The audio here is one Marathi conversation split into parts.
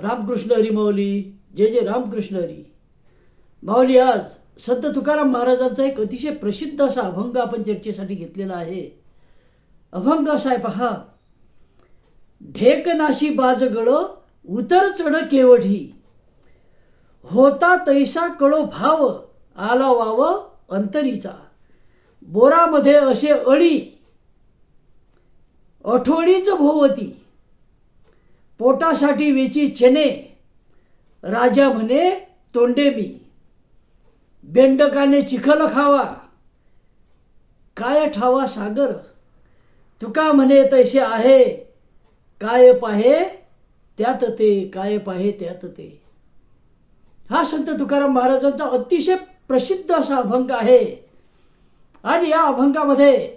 रामकृष्ण हरी माऊली. जय जय रामकृष्ण हरी. माऊली आज संत तुकाराम महाराजांचा एक अतिशय प्रसिद्ध असा अभंग आपण चर्चेसाठी घेतलेला आहे. अभंग असा आहे पहा. ढेक नाशी बाजगळ उतर चढ केवढी. होता तैसा कळो भाव आला वाव अंतरीचा. बोरामध्ये असे अळी अठोळीच भोवती. पोटासाठी वेची चेने राजा म्हणे तोंडे मी. बेंडकाने चिखल खावा. काय ठावा सागर? तुका म्हणे तैसे आहे. काय पाहे? त्यात ते. काय पाहे? त्यात ते. हा संत तुकाराम महाराजांचा अतिशय प्रसिद्ध असा अभंग आहे. आणि या अभंगामध्ये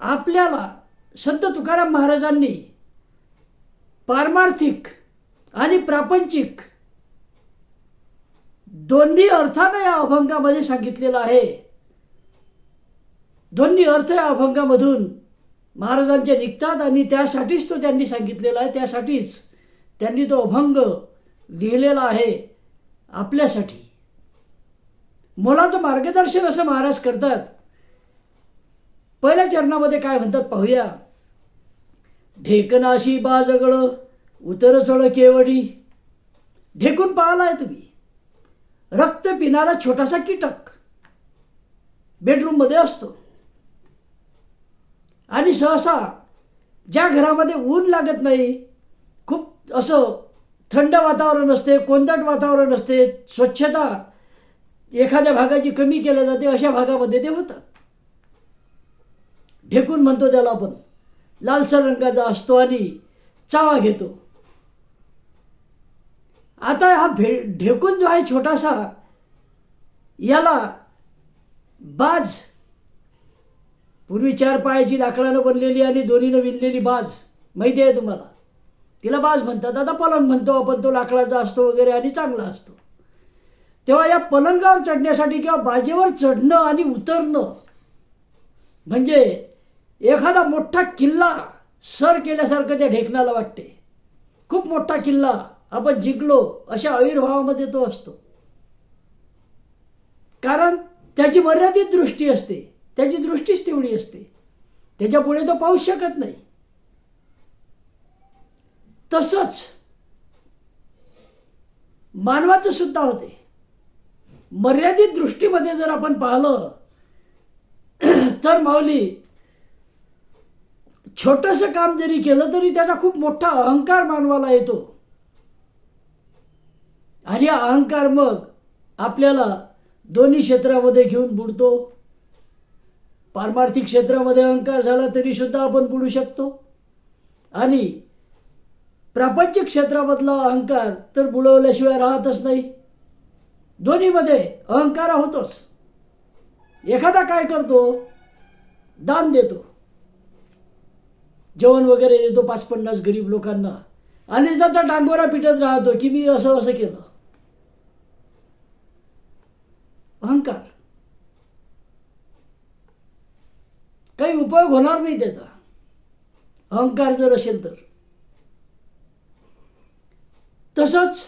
आपल्याला संत तुकाराम महाराजांनी पारमार्थिक आणि प्रापंचिक दोन्ही अर्थानं या अभंगामध्ये सांगितलेलं आहे. दोन्ही अर्थ या अभंगामधून महाराजांचे निघतात आणि त्यासाठीच तो त्यांनी सांगितलेला आहे. त्यासाठीच त्यांनी तो अभंग लिहिलेला आहे आपल्यासाठी. मुलाचं मार्गदर्शन असं महाराज करतात. पहिल्या चरणामध्ये काय म्हणतात पाहूया. ढेकनाशी बाजगळ उतरसळ चढ केवडी. ढेकून पाहलाय तुम्ही. रक्त पिणारा छोटासा कीटक. बेडरूममध्ये असतो. आणि सहसा ज्या घरामध्ये ऊन लागत नाही खूप असं थंड वातावरण असते कोंदट वातावरण असते स्वच्छता एखाद्या भागाची कमी केल्या जाते अशा भागामध्ये ते होतात. ढेकून म्हणतो त्याला आपण. लालसर रंगाचा असतो आणि चावा घेतो. आता हा भे ढेकून जो आहे छोटासा याला बाज. पूर्वी चार पायाची लाकडानं बनलेली आणि दोन्हीनं विणलेली बाज. माहिती आहे तुम्हाला? तिला बाज म्हणतात. आता पलंग म्हणतो आपण तो लाकडाचा असतो वगैरे आणि चांगला असतो. तेव्हा या पलंगावर चढण्यासाठी किंवा बाजेवर चढणं आणि उतरणं म्हणजे एखादा मोठा किल्ला सर केल्यासारखं त्या ढेकणाला वाटते. खूप मोठा किल्ला आपण जिंकलो अशा आविर्भावामध्ये तो असतो. कारण त्याची मर्यादित दृष्टी असते त्याची दृष्टीच तेवढी असते. त्याच्या पुढे तो पाहूच शकत नाही. तसंच मानवाचं सुद्धा होते. मर्यादित दृष्टीमध्ये जर आपण पाहिलं तर माऊली छोटस काम जरी केलं तरी त्याचा खूप मोठा अहंकार मानवाला येतो. आणि हा अहंकार मग आपल्याला दोन्ही क्षेत्रामध्ये घेऊन बुडतो. पारमार्थिक क्षेत्रामध्ये अहंकार झाला तरी सुद्धा आपण बुडू शकतो. आणि प्रापंचिक क्षेत्रामधला अहंकार तर बुडवल्याशिवाय राहतच नाही. दोन्हीमध्ये अहंकार होतोच. एखादा काय करतो? दान देतो. जेवण वगैरे देतो पाच पन्नास गरीब लोकांना. आणि त्याचा डांगोरा पिटत राहतो की मी असं असं केलं. अहंकार. काही उपयोग होणार नाही त्याचा. अहंकार जर असेल तर. तसंच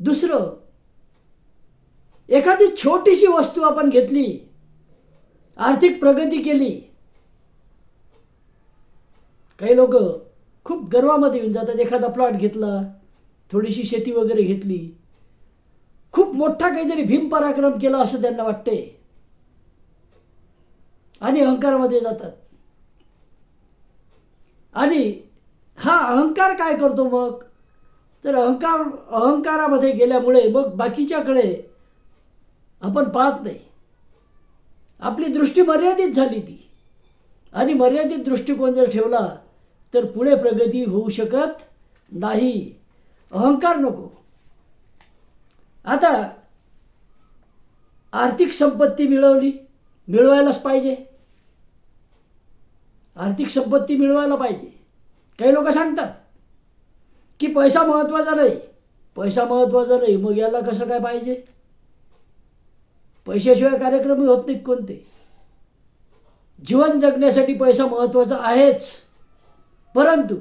दुसरं एखादी छोटीशी वस्तू आपण घेतली आर्थिक प्रगती केली काही लोक खूप गर्वामध्ये येऊन जातात एखादा प्लॉट घेतला थोडीशी शेती वगैरे घेतली. खूप मोठा काहीतरी भीम पराक्रम केला असं त्यांना वाटते. आणि अहंकारामध्ये जातात. आणि हा अहंकार काय करतो मग? तर अहंकार अहंकारामध्ये गेल्यामुळे मग बाकीच्याकडे आपण पाहत नाही. आपली दृष्टी मर्यादित झाली ती. आणि मर्यादित दृष्टिकोन जर ठेवला तर पुढे प्रगती होऊ शकत नाही. अहंकार नको. आता आर्थिक संपत्ती मिळवली मिळवायलाच पाहिजे. आर्थिक संपत्ती मिळवायला पाहिजे. काही लोक सांगतात की पैसा महत्त्वाचा नाही. पैसा महत्त्वाचा नाही मग याला कसं काय पाहिजे? पैशाशिवाय कार्यक्रम होत नाहीत कोणते. जीवन जगण्यासाठी पैसा महत्त्वाचा आहेच. परंतु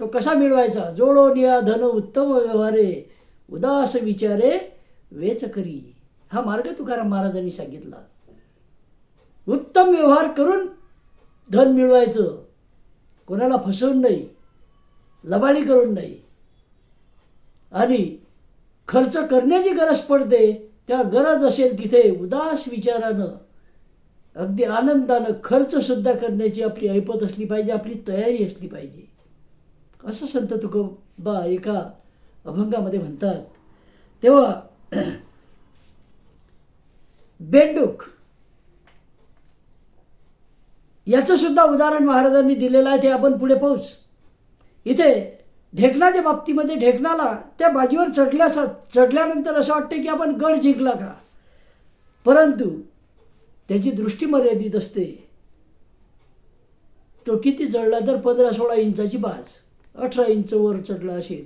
तो कसा मिळवायचा? जोडोनिया धन उत्तम व्यवहारे उदास विचारे वेच करी. हा मार्ग तुकाराम महाराजांनी सांगितला. उत्तम व्यवहार करून धन मिळवायचं. कोणाला फसवून नाही लबाडी करून नाही. आणि खर्च करण्याची गरज पडते त्या गरज असेल तिथे उदास विचारानं अगदी आनंदानं खर्च सुद्धा करण्याची आपली ऐपत असली पाहिजे आपली तयारी असली पाहिजे. असं संत तुकोबा एका अभंगामध्ये म्हणतात. तेव्हा बेंडूक याचं सुद्धा उदाहरण महाराजांनी दिलेलं आहे ते आपण पुढे पाहूच. इथे ढेकणाच्या बाबतीमध्ये ढेकणाला त्या बाजीवर चढल्या चढल्यानंतर असं वाटतं की आपण गड जिंकला का? परंतु त्याची दृष्टी मर्यादित असते. तो किती चढला तर पंधरा सोळा इंचाची बाज अठरा इंच वर चढला असेल.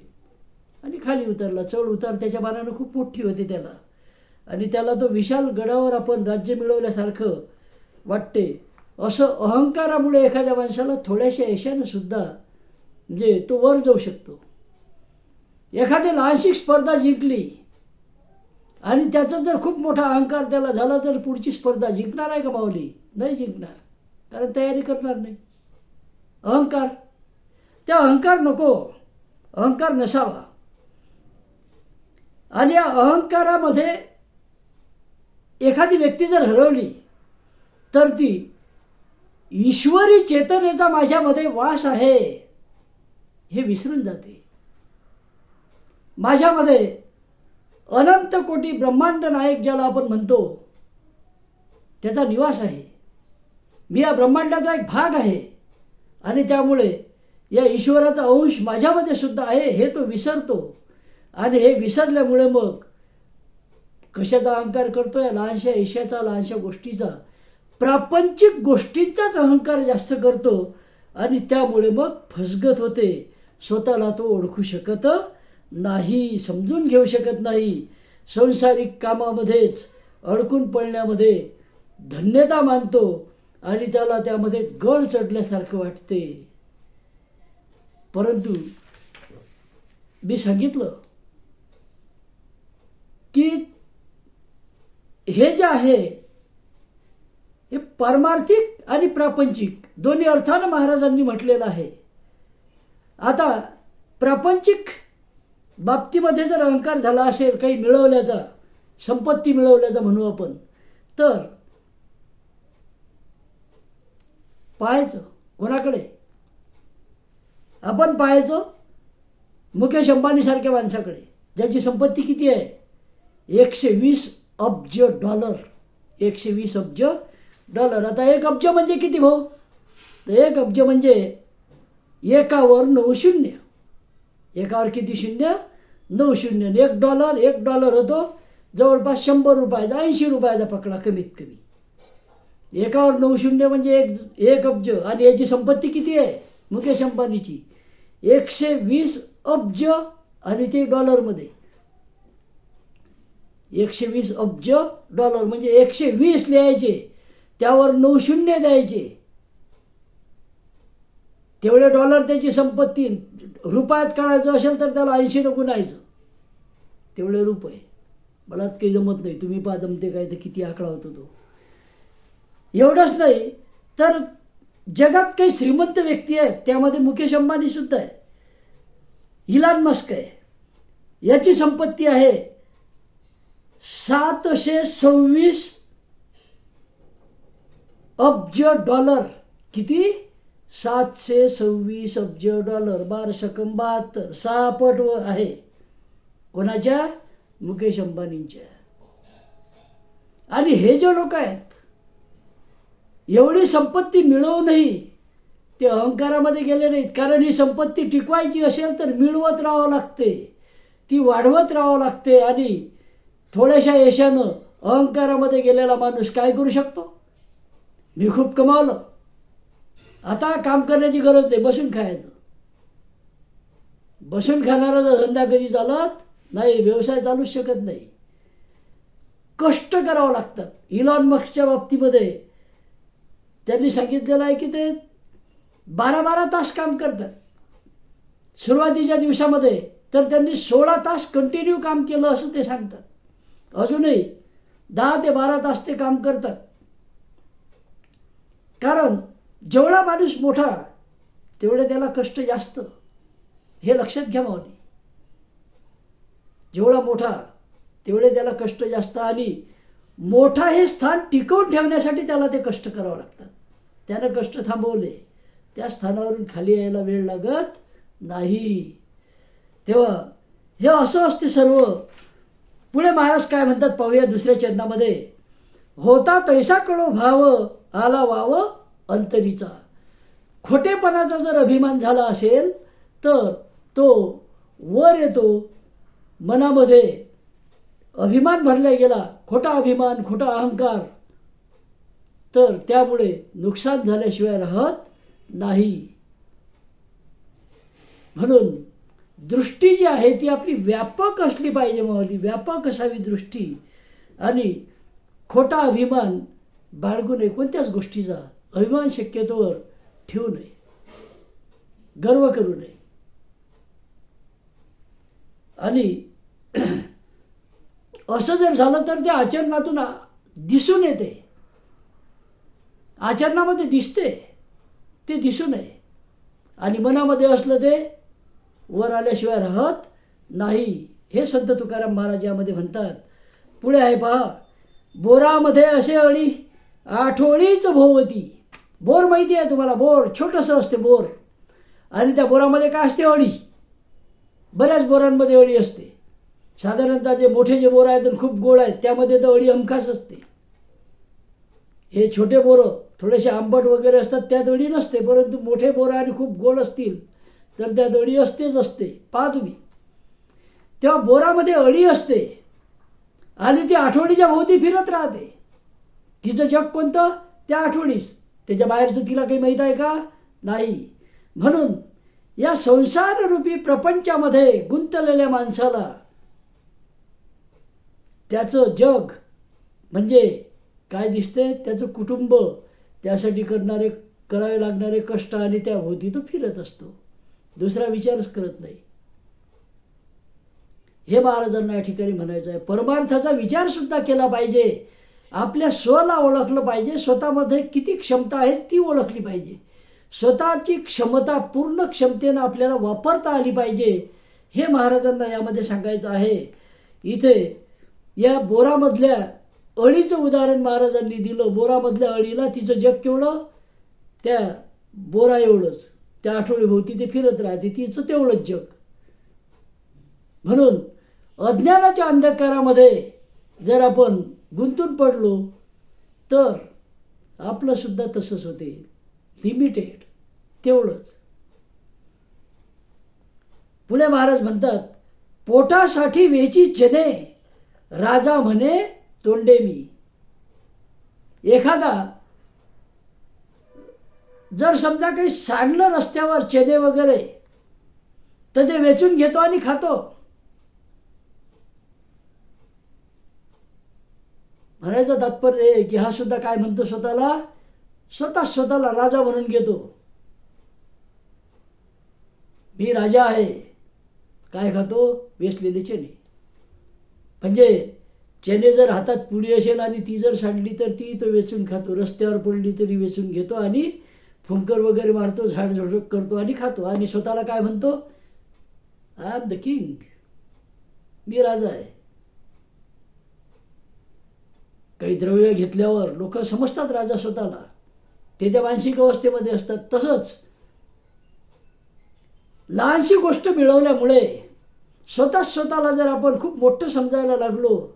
आणि खाली उतरला चढ उतार त्याच्या मानानं खूप मोठी होते त्याला. आणि त्याला तो विशाल गडावर आपण राज्य मिळवल्यासारखं वाटते. असं अहंकारामुळे एखाद्या माणसाला थोड्याशा यशानं सुद्धा म्हणजे तो वर जाऊ शकतो. एखादी लहानशी स्पर्धा जिंकली आणि त्याचा जर खूप मोठा अहंकार त्याला झाला तर पुढची स्पर्धा जिंकणार आहे का माऊली? नाही जिंकणार. कारण तयारी करणार नाही. अहंकार. त्या अहंकार नको. अहंकार नसावा. आणि या अहंकारामध्ये एखादी व्यक्ती जर हरवली तर ती ईश्वरी चेतनेचा माझ्यामध्ये वास आहे. हे विसरून जाते. माझ्यामध्ये अनंत कोटी ब्रह्मांड नायक ज्याला आपण म्हणतो त्याचा निवास आहे. मी या ब्रह्मांडाचा एक भाग आहे. आणि त्यामुळे या ईश्वराचा अंश माझ्यामध्ये सुद्धा आहे हे तो विसरतो. आणि हे विसरल्यामुळे मग कशाचा अहंकार करतो या लहानशा ईशाचा लहानशा गोष्टीचा. प्रापंचिक गोष्टींचाच अहंकार जास्त करतो. आणि त्यामुळे मग फसगत होते. स्वतःला तो ओळखू शकत नाही समजून घेऊ शकत नाही. संसारिक कामामध्येच अडकून पडण्यामध्ये धन्यता मानतो आणि त्याला त्यामध्ये गळ चढल्यासारखं वाटते. परंतु मी सांगितलं की हे जे आहे हे पारमार्थिक आणि प्रापंचिक दोन्ही अर्थानं महाराजांनी म्हटलेलं आहे. आता प्रापंचिक बाबतीमध्ये जर अहंकार झाला असेल काही मिळवल्याचा संपत्ती मिळवल्याचा म्हणू आपण तर पाहायचं कोणाकडे? आपण पाहायचं मुकेश अंबानीसारख्या माणसाकडे ज्याची संपत्ती किती आहे? एकशे वीस अब्ज डॉलर. एकशे वीस अब्ज डॉलर. आता एक अब्ज म्हणजे किती भाऊ? तर एक अब्ज म्हणजे एकावर नऊ शून्य. एकावर किती शून्य? नऊ शून्य एक डॉलर एक डॉलर होतो. जवळपास शंभर रुपयाचा ऐंशी रुपयाचा पकडा कमीत कमी. एकावर नऊ शून्य म्हणजे एक एक अब्ज. आणि याची संपत्ती किती आहे? मुकेश अंबानीची. एकशे वीस अब्ज आणि ते डॉलरमध्ये. एकशे वीस अब्ज डॉलर म्हणजे एकशे वीस लिहायचे. त्यावर नऊ शून्य द्यायचे. तेवढे डॉलर त्याची संपत्ती रुपयात काढायचं असेल तर त्याला ऐंशी नको न्यायचं तेवढे रुपये. मला काही जमत नाही. तुम्ही पा जमते काय तर किती आकडा होतो तो. एवढंच नाही तर जगात काही श्रीमंत व्यक्ती आहेत त्यामध्ये मुकेश अंबानी सुद्धा आहे. इलान मस्क आहे. याची संपत्ती आहे सातशे सव्वीस अब्ज डॉलर. किती? सातशे सव्वीस अब्ज डॉलर बारसकम बहात्तर सहा पट आहे. कोणाच्या? मुकेश अंबानींच्या. आणि हे जे लोक आहेत एवढी संपत्ती मिळवूनही ते अहंकारामध्ये गेले नाहीत. कारण ही संपत्ती टिकवायची असेल तर मिळवत राहावं लागते. ती वाढवत राहावं लागते आणि थोड्याशा यशानं अहंकारामध्ये गेलेला माणूस काय करू शकतो? मी खूप कमावलं. आता काम करण्याची गरज नाही बसून खायचं. बसून खाणारा धंदा कधी चालत नाही व्यवसाय चालूच शकत नाही. कष्ट करावं लागतात. इलॉन मक्सच्या बाबतीमध्ये त्यांनी सांगितलेलं आहे की ते बारा बारा तास काम करतात. सुरुवातीच्या दिवसामध्ये तर त्यांनी सोळा तास कंटिन्यू काम केलं असं ते सांगतात. अजूनही दहा ते बारा तास ते काम करतात. कारण जेवढा माणूस मोठा तेवढे त्याला कष्ट जास्त. हे लक्षात घ्या मावनी जेवढा मोठा तेवढे त्याला कष्ट जास्त आणि मोठा हे स्थान टिकवून ठेवण्यासाठी त्याला ते कष्ट करावं लागतात. त्यानं कष्ट थांबवले त्या स्थानावरून खाली यायला वेळ लागत नाही. तेव्हा हे असं असते सर्व. पुढे महाराज काय म्हणतात पाहूया दुसऱ्या चरणामध्ये. होता तैसा कळो भाव आला वाव अंतरीचा. खोटेपणाचा जर अभिमान झाला असेल तर तो वर येतो मनामध्ये. अभिमान भरला गेला खोटा अभिमान खोटा अहंकार तर त्यामुळे नुकसान झाल्याशिवाय राहत नाही. म्हणून दृष्टी जी आहे ती आपली व्यापक असली पाहिजे मावली व्यापक असावी दृष्टी. आणि खोटा अभिमान बाळगू नये कोणत्याच गोष्टीचा अभिमान शक्यतोवर ठेवू नये. गर्व करू नये. आणि असं जर झालं तर ते आचरणातून दिसून येते. आचरणामध्ये दिसते. ते दिसू नये आणि मनामध्ये असलं ते वर आल्याशिवाय राहत नाही. हे संत तुकाराम महाराज यामध्ये म्हणतात पुढे आहे पहा बोरामध्ये असे अळी आठवणीच भोवती. बोर माहिती आहे तुम्हाला बोर छोटंसं असते बोर. आणि त्या बोरामध्ये काय असते अळी? बऱ्याच बोरांमध्ये अळी असते. साधारणतः जे मोठे जे बोर आहेत आणि खूप गोड आहेत त्यामध्ये तर अळी हमखास असते. हे छोटे बोरं थोडेसे आंबट वगैरे असतात त्यात अळी नसते परंतु मोठे बोरं आणि खूप गोड असतील तर त्यात अळी असतेच असते. पहा तुम्ही. तेव्हा बोरामध्ये अळी असते आणि ती आठवडीच्या भोवती फिरत राहते. तिचं जग कोणतं? त्या आठवडीस त्याच्या बाहेरचं तिला काही माहीत आहे का? नाही. म्हणून या संसाररूपी प्रपंचामध्ये गुंतलेल्या माणसाला त्याचं जग म्हणजे काय दिसते त्याचं कुटुंब त्यासाठी करणारे करावे लागणारे कष्ट आणि त्या भोवती तो फिरत असतो. दुसरा विचारच करत नाही. हे महाराजांना या ठिकाणी म्हणायचं आहे. परमार्थाचा विचार सुद्धा केला पाहिजे. आपल्या स्वला ओळखलं पाहिजे स्वतःमध्ये किती क्षमता आहे ती ओळखली पाहिजे. स्वतःची क्षमता पूर्ण क्षमतेनं आपल्याला वापरता आली पाहिजे हे महाराजांना यामध्ये सांगायचं आहे. इथे या बोरामधल्या अळीचं उदाहरण महाराजांनी दिलं. बोरामधल्या अळीला तिचं जग केवढं? त्या बोरा एवढंच. त्या आठवडीभोवती ते फिरत राहते तिचं तेवढंच जग. म्हणून अज्ञानाच्या अंधकारामध्ये जर आपण गुंतून पडलो तर आपलं सुद्धा तसंच होते. लिमिटेड तेवढंच. पुणे महाराज म्हणतात पोटासाठी वेची चने राजा म्हणे तोंडे मी. एखादा जर समजा काही सांडलं रस्त्यावर चेने वगैरे तर ते वेचून घेतो आणि खातो. म्हणायचं तात्पर्य आहे की हा सुद्धा काय म्हणतो स्वतःला? स्वतः स्वतःला राजा म्हणून घेतो. मी राजा आहे. काय खातो? वेसलेले चेने म्हणजे चेने जर हातात पुडी असेल आणि ती जर सांडली तर ती तो वेचून खातो. रस्त्यावर पडली तरी वेचून घेतो आणि फुंकर वगैरे मारतो झाड झोडक करतो आणि खातो. आणि स्वतःला काय म्हणतो? आय एम द किंग मी राजा आहे. काही द्रव्य घेतल्यावर लोक समजतात राजा स्वतःला. ते त्या मानसिक अवस्थेमध्ये असतात. तसंच लहानशी गोष्ट मिळवल्यामुळे स्वतः स्वतःला जर आपण खूप मोठं समजायला लागलो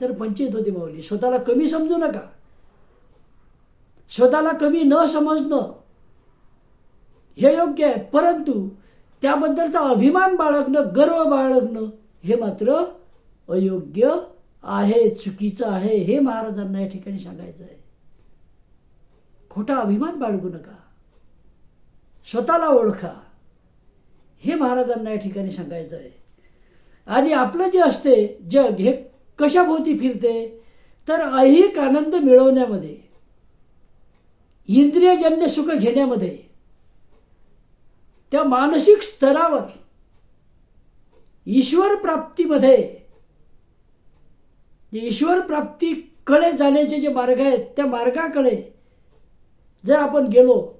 तर पंचित होती माऊली. स्वतःला कमी समजू नका. स्वतःला कमी न समजणं हे योग्य आहे. परंतु त्याबद्दलचा अभिमान बाळगणं गर्व बाळगणं हे मात्र अयोग्य आहे चुकीचं आहे हे महाराजांना या ठिकाणी सांगायचं आहे. खोटा अभिमान बाळगू नका. स्वतःला ओळखा. हे महाराजांना या ठिकाणी सांगायचं आहे. आणि आपलं जे असते जग हे कशाभोवती फिरते तर ऐहिक आनंद मिळवण्यामध्ये इंद्रियजन्य सुख घेण्यामध्ये त्या मानसिक स्तरावर ईश्वर प्राप्तीमध्ये जे ईश्वर प्राप्तीकडे जाण्याचे जे मार्ग आहेत त्या मार्गाकडे जर आपण गेलो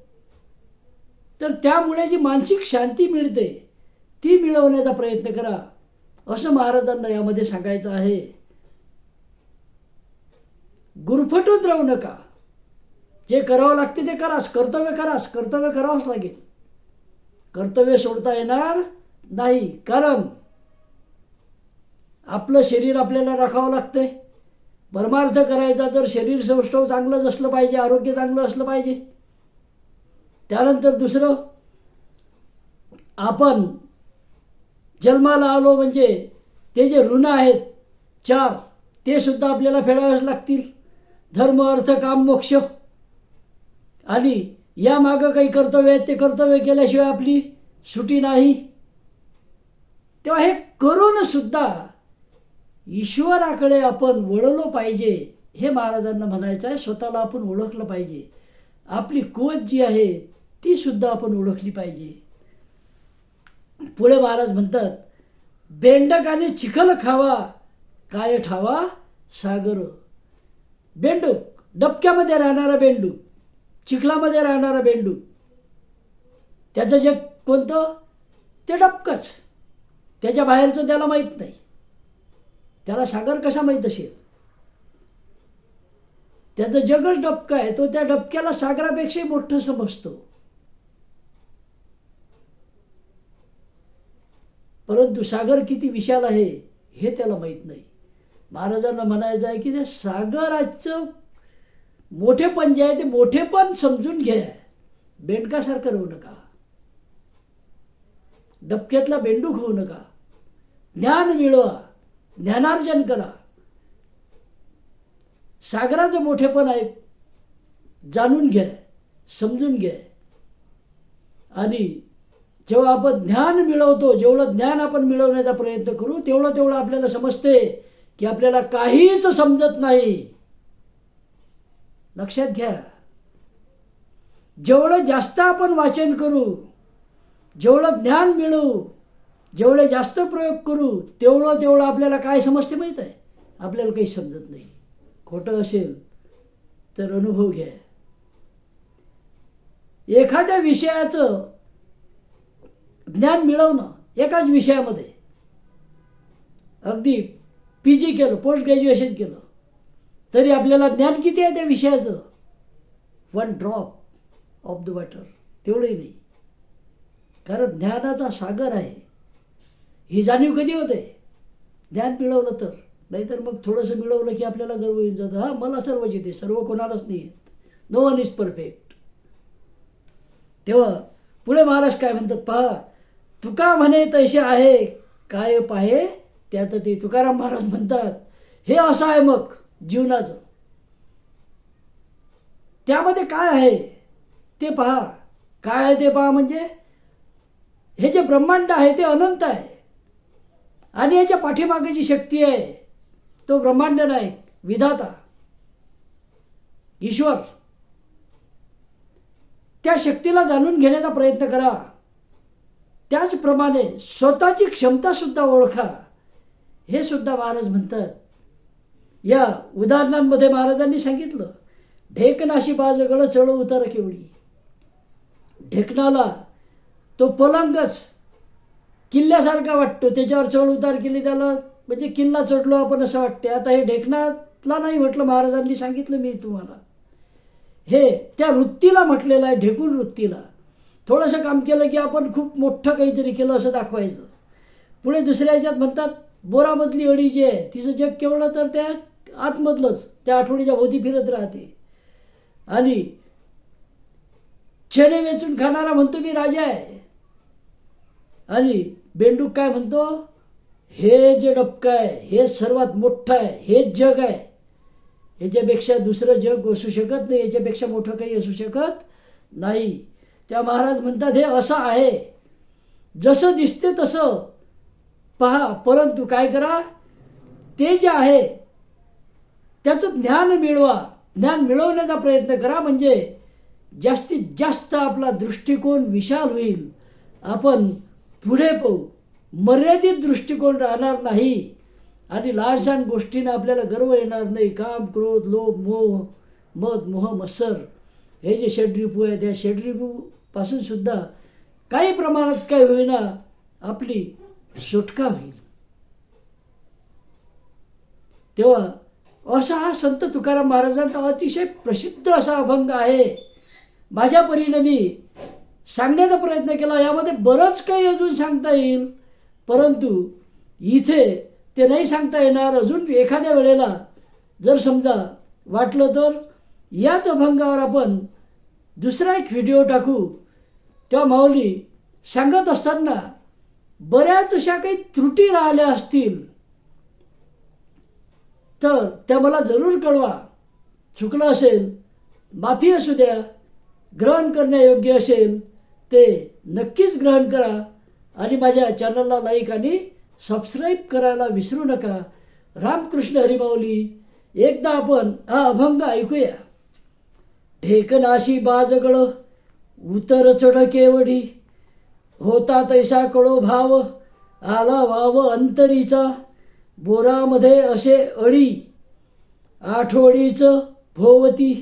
तर त्यामुळे जी मानसिक शांती मिळते ती मिळवण्याचा प्रयत्न करा. असं महाराजांना यामध्ये सांगायचं आहे. गुरफटून राहू नका. जे करावं लागते ते करास कर्तव्य करास कर्तव्य करावंच लागेल. कर्तव्य सोडता येणार नाही. कारण आपलं शरीर आपल्याला राखावं लागतंय. परमार्थ करायचा तर शरीर सौष्ठव चांगलंच असलं पाहिजे आरोग्य चांगलं असलं पाहिजे. त्यानंतर दुसरं आपण जन्माला आलो म्हणजे ते जे ऋण आहेत चार ते सुद्धा आपल्याला फेडावेच लागतील. धर्म अर्थ काम मोक्ष. आणि या मागं काही कर्तव्य आहेत ते कर्तव्य केल्याशिवाय आपली सुटी नाही. तेव्हा हे करून सुद्धा ईश्वराकडे आपण वळलो पाहिजे हे महाराजांना म्हणायचं आहे स्वतःला आपण ओळखलं पाहिजे. आपली कोच जी आहे ती सुद्धा आपण ओळखली पाहिजे. पुढे महाराज म्हणतात बेंडकाने चिखल खावा काय ठावा सागर. बेंडूक डबक्यामध्ये राहणारा बेंडूक चिखलामध्ये राहणारा बेंडूक. त्याचं जग कोणतं? ते डबकंच. त्याच्या बाहेरचं त्याला माहीत नाही. त्याला सागर कसा माहीत असेल? त्याचं जगच डबकं आहे तो त्या डबक्याला सागरापेक्षाही मोठं समजतो. परंतु सागर किती विशाल आहे हे त्याला माहीत नाही. महाराजांना म्हणायचं आहे की त्या सागराचं मोठेपण जे आहे ते मोठेपण समजून घ्या. बेंडकासारखं राहू नका. डबक्यातला बेंडूक होऊ नका. ज्ञान मिळवा. ज्ञानार्जन करा. सागराचं मोठेपण आहे. जाणून घ्या समजून घ्या. आणि जेव्हा आपण ज्ञान मिळवतो जेवढं ज्ञान आपण मिळवण्याचा प्रयत्न करू तेवढं तेवढं आपल्याला समजते की आपल्याला काहीच समजत नाही. लक्षात घ्या. जेवढं जास्त आपण वाचन करू जेवढं ज्ञान मिळवू जेवढे जास्त प्रयोग करू तेवढं तेवढं आपल्याला काय समजते माहीत आहे? आपल्याला काही समजत नाही. खोटं असेल तर अनुभव घ्या. एखाद्या विषयाचं ज्ञान मिळवणं एकाच विषयामध्ये. अगदी पी जी केलं पोस्ट ग्रॅज्युएशन केलं तरी आपल्याला ज्ञान किती आहे त्या विषयाचं? One drop of the water तेवढंही नाही. कारण ज्ञानाचा सागर आहे. ही जाणीव कधी होते? ज्ञान मिळवलं तर. नाहीतर मग थोडंसं मिळवलं की आपल्याला गर्व येऊन जातं. हा मला सर्वच येते सर्व कोणालाच नाही येत नो वन इज परफेक्ट तेव्हा पुढे महाराज काय म्हणतात? पहा तुका म्हणे तैसे आहे. काय पाहे? त्यात ते तुकाराम महाराज म्हणतात हे असं आहे मग जीवनाचं. त्यामध्ये काय आहे? ते पहा. काय आहे ते पहा म्हणजे हे जे ब्रह्मांड आहे ते अनंत आहे. आणि याच्या पाठीमागे जी शक्ती आहे तो ब्रह्मांड नायक विधाता. ईश्वर. त्या शक्तीला जाणून घेण्याचा प्रयत्न करा. त्याचप्रमाणे स्वतःची क्षमता सुद्धा ओळखा. हे सुद्धा महाराज म्हणतात. या उदाहरणांमध्ये महाराजांनी सांगितलं ढेकनाशी बाजगळ चढ उतार केवढी. ढेकणाला तो पलंगच किल्ल्यासारखा वाटतो. त्याच्यावर चढ उतार केली त्याला. म्हणजे किल्ला चढलो आपण असं वाटते आता हे ढेकणातला नाही म्हटलं महाराजांनी सांगितलं मी तुम्हाला. हे त्या वृत्तीला म्हटलेलं आहे ढेकून वृत्तीला. थोडंसं काम केलं की आपण खूप मोठं काहीतरी केलं असं दाखवायचं. पुढे दुसऱ्या ह्याच्यात म्हणतात बोरामधली अडी जी आहे तिचं जग केवढं तर त्या आतमधलंच. त्या आठवडीच्या भोवती फिरत राहते. आणि चणे वेचून खाणारा म्हणतो मी राजा आहे. आणि बेंडूक काय म्हणतो? हे जे डबकं आहे हे सर्वात मोठं आहे हेच जग आहे. याच्यापेक्षा दुसरं जग असू शकत नाही याच्यापेक्षा मोठं काही असू शकत नाही. त्या महाराज म्हणतात हे असं आहे. जसं दिसते तसं पहा. परंतु काय करा? ते जे आहे त्याचं ज्ञान मिळवा. ज्ञान मिळवण्याचा प्रयत्न करा. म्हणजे जास्तीत जास्त आपला दृष्टिकोन विशाल होईल. आपण पुढे पाहू. मर्यादित दृष्टिकोन राहणार नाही. आणि लहानशहान गोष्टींना आपल्याला गर्व येणार नाही. काम क्रोध लोभ मोह मद मोह मत्सर. हे जे षड्रिपू आहे त्या षड्रिपूपासून सुद्धा काही प्रमाणात काय होईना आपली सुटका होईल. तेव्हा असा हा संत तुकाराम महाराजांचा अतिशय प्रसिद्ध असा अभंग आहे. माझ्या परिणामी मी सांगण्याचा प्रयत्न केला. यामध्ये बरंच काही अजून सांगता येईल. परंतु इथे ते नाही सांगता येणार. अजून एखाद्या वेळेला जर समजा वाटलं तर याच अभंगावर आपण दुसरा एक व्हिडिओ टाकू. तेव्हा माऊली सांगत असताना बऱ्याच अशा काही त्रुटी राहिल्या असतील. तर त्या मला जरूर कळवा. चुकलं असेल माफी असू द्या ग्रहण करण्यायोग्य असेल ते नक्कीच ग्रहण करा आणि माझ्या चॅनलला लाईक आणि सबस्क्राईब करायला विसरू नका. रामकृष्ण हरिमाऊली एकदा आपण हा अभंग ऐकूया. ढेकनाशी बाजगळ उतर चढ केवडी होता तैसा कळो भाव आला वाव अंतरीचा. बोरामध्ये असे अळी आठवडीचं भोवती.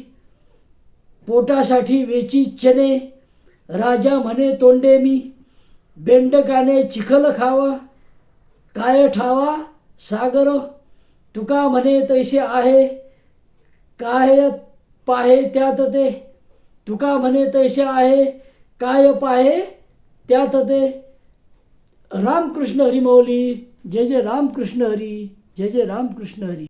पोटासाठी वेची चने राजा म्हणे तोंडे मी बेंडकाने चिखल खावा काय ठावा सागर तुका म्हणे तैसे आहे काय पाहे त्यात ते तुका म्हणे तैसे आहे काय पाहे त्यात ते. रामकृष्ण हरी मौली जय जय रामकृष्ण हरी जय जय रामकृष्ण हरी।